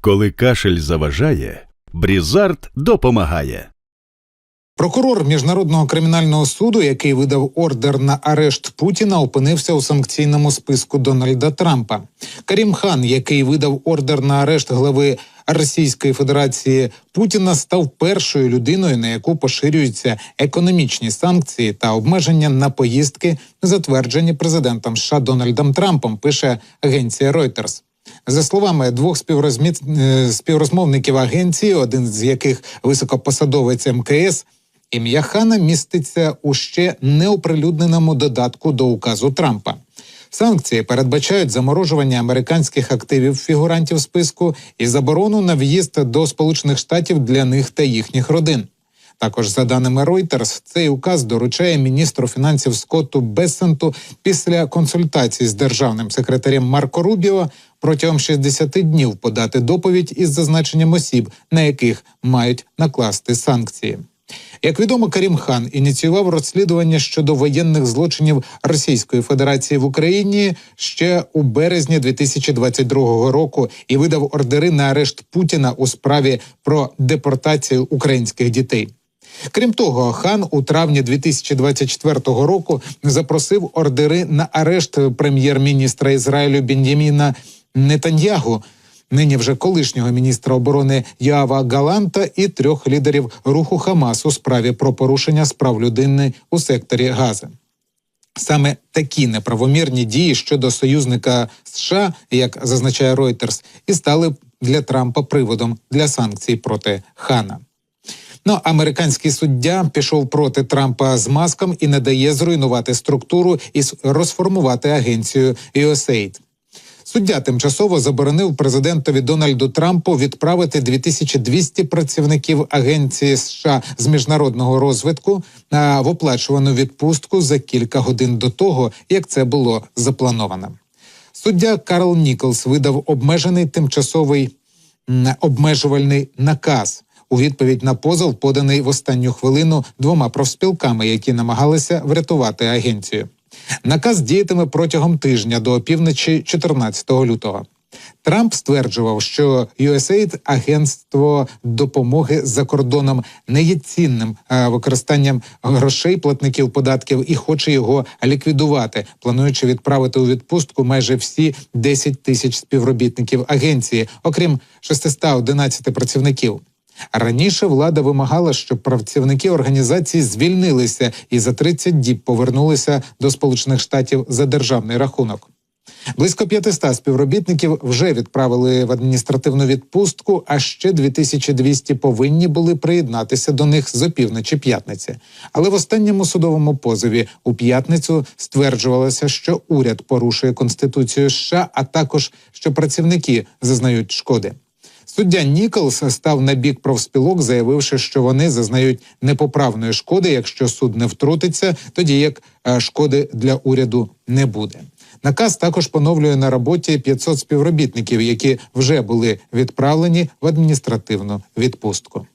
Коли кашель заважає, Брізард допомагає. Прокурор міжнародного кримінального суду, який видав ордер на арешт Путіна, опинився у санкційному списку Дональда Трампа. Карім Хан, який видав ордер на арешт глави Російської Федерації Путіна, став першою людиною, на яку поширюються економічні санкції та обмеження на поїздки, затверджені президентом США Дональдом Трампом. Пише агенція Reuters. За словами двох співрозміт... е, співрозмовників агенції, один з яких високопосадовець МКС, ім'я Хана міститься у ще неоприлюдненому додатку до указу Трампа. Санкції передбачають заморожування американських активів фігурантів списку і заборону на в'їзд до Сполучених Штатів для них та їхніх родин. Також, за даними Reuters, цей указ доручає міністру фінансів Скотту Бессенту після консультацій з державним секретарем Марко Рубіо протягом 60 днів подати доповідь із зазначенням осіб, на яких мають накласти санкції. Як відомо, Карім Хан ініціював розслідування щодо воєнних злочинів Російської Федерації в Україні ще у березні 2022 року і видав ордери на арешт Путіна у справі про депортацію українських дітей. Крім того, хан у травні 2024 року запросив ордери на арешт прем'єр-міністра Ізраїлю Бенджаміна Нетаньягу, нині вже колишнього міністра оборони Яава Галанта і трьох лідерів руху Хамас у справі про порушення справ людини у секторі Гази. Саме такі неправомірні дії щодо союзника США, як зазначає Reuters, і стали для Трампа приводом для санкцій проти Хана. Ну, американський суддя пішов проти Трампа з маском і не дає зруйнувати структуру і розформувати агенцію USAID. Суддя тимчасово заборонив президентові Дональду Трампу відправити 2200 працівників агенції США з міжнародного розвитку в оплачувану відпустку за кілька годин до того, як це було заплановано. Суддя Карл Ніколс видав обмежений тимчасовий обмежувальний наказ у відповідь на позов, поданий в останню хвилину двома профспілками, які намагалися врятувати агенцію. Наказ діятиме протягом тижня до опівночі 14 лютого. Трамп стверджував, що USAID – агентство допомоги за кордоном не є цінним е, використанням грошей платників податків і хоче його ліквідувати, плануючи відправити у відпустку майже всі 10 тисяч співробітників агенції, окрім 611 працівників. Раніше влада вимагала, щоб працівники організації звільнилися і за 30 діб повернулися до Сполучених Штатів за державний рахунок. Близько 500 співробітників вже відправили в адміністративну відпустку, а ще 2200 повинні були приєднатися до них з опівночі п'ятниці. Але в останньому судовому позові у п'ятницю стверджувалося, що уряд порушує конституцію США, а також що працівники зазнають шкоди. Суддя Ніколс став на бік профспілок, заявивши, що вони зазнають непоправної шкоди, якщо суд не втрутиться, тоді як е, шкоди для уряду не буде. Наказ також поновлює на роботі 500 співробітників, які вже були відправлені в адміністративну відпустку.